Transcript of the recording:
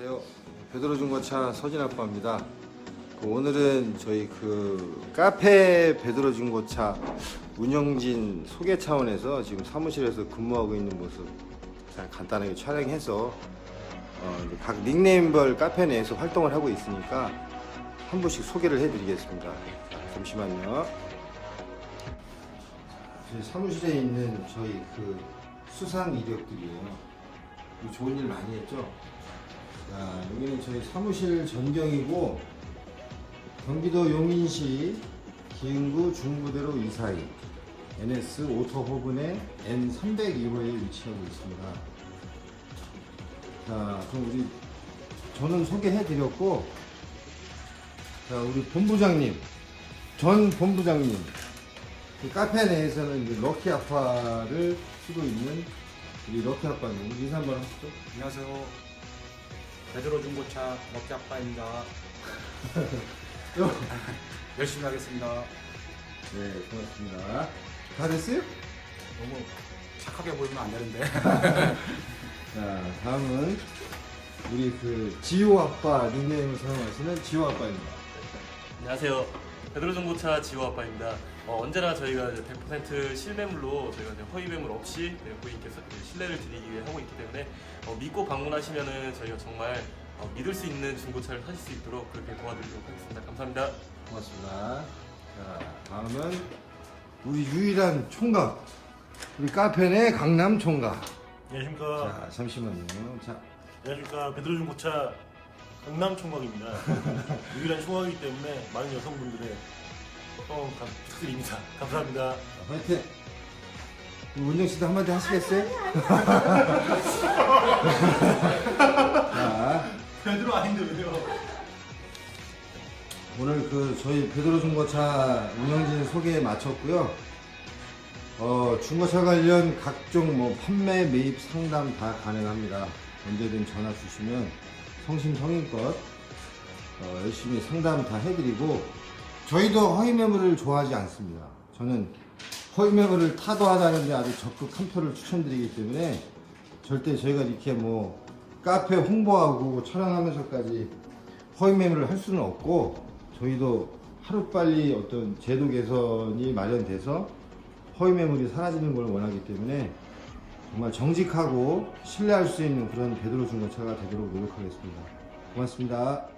안녕하세요. 베드로 중고차 서진 아빠입니다. 그 오늘은 저희 그 카페 베드로 중고차 운영진 소개 차원에서 지금 사무실에서 근무하고 있는 모습 그냥 간단하게 촬영해서 어, 각 닉네임별 카페 내에서 활동을 하고 있으니까 한 분씩 소개를 해드리겠습니다. 자, 잠시만요. 저희 사무실에 있는 저희 그 수상 이력들이에요. 좋은 일 많이 했죠? 자, 여기는 저희 사무실 전경이고 경기도 용인시 기흥구 중부대로 이사이 NS 오토호분의 N302호에 위치하고 있습니다. 자, 그럼 우리 저는 소개해 드렸고 자, 우리 본부장님 전 본부장님 그 카페 내에서는 이제 럭키 아파를 쓰고 있는 우리 럭키 아빠님 인사 한번 하시죠. 안녕하세요. 베드로 중고차 럭키 아빠입니다. 요. 열심히 하겠습니다. 네, 고맙습니다. 다 됐어요? 너무 착하게 보이면 안 되는데. 자, 다음은 우리 그 지호 아빠 닉네임을 사용하시는 지호 아빠입니다. 안녕하세요. 베드로 중고차 지호 아빠입니다. 어, 언제나 저희가 이제 100% 실매물로 저희가 이제 허위 매물 없이 네, 고객님께 서- 네, 신뢰를 드리기 위해 하고 있기 때문에 어, 믿고 방문하시면은 저희가 정말 어, 믿을 수 있는 중고차를 사실 수 있도록 그렇게 도와드리도록 하겠습니다. 감사합니다. 고맙습니다. 자, 다음은 우리 유일한 총각. 우리 카페 내 강남 총각. 안녕하십니까. 자, 잠시만요. 자, 안녕하십니까. 베드로 중고차 강남 총각입니다. 유일한 총각이기 때문에 많은 여성분들의 어, 감- 부탁드립니다. 감사합니다. 자, 화이팅! 운정 씨도 한마디 하시겠어요? 자, 베드로 아닌데 왜요? 오늘 그 저희 베드로 중고차 운영진 소개 마쳤고요. 어, 중고차 관련 각종 뭐 판매, 매입, 상담 다 가능합니다. 언제든 전화 주시면 성심성의껏 어, 열심히 상담 다 해드리고 저희도 허위 매물을 좋아하지 않습니다. 저는 허위 매물을 타도하다는데 아주 적극 한 표를 추천드리기 때문에 절대 저희가 이렇게 뭐 카페 홍보하고 촬영하면서까지 허위 매물을 할 수는 없고 저희도 하루빨리 어떤 제도 개선이 마련돼서 허위 매물이 사라지는 걸 원하기 때문에 정말 정직하고 신뢰할 수 있는 그런 베드로 중고차가 되도록 노력하겠습니다. 고맙습니다.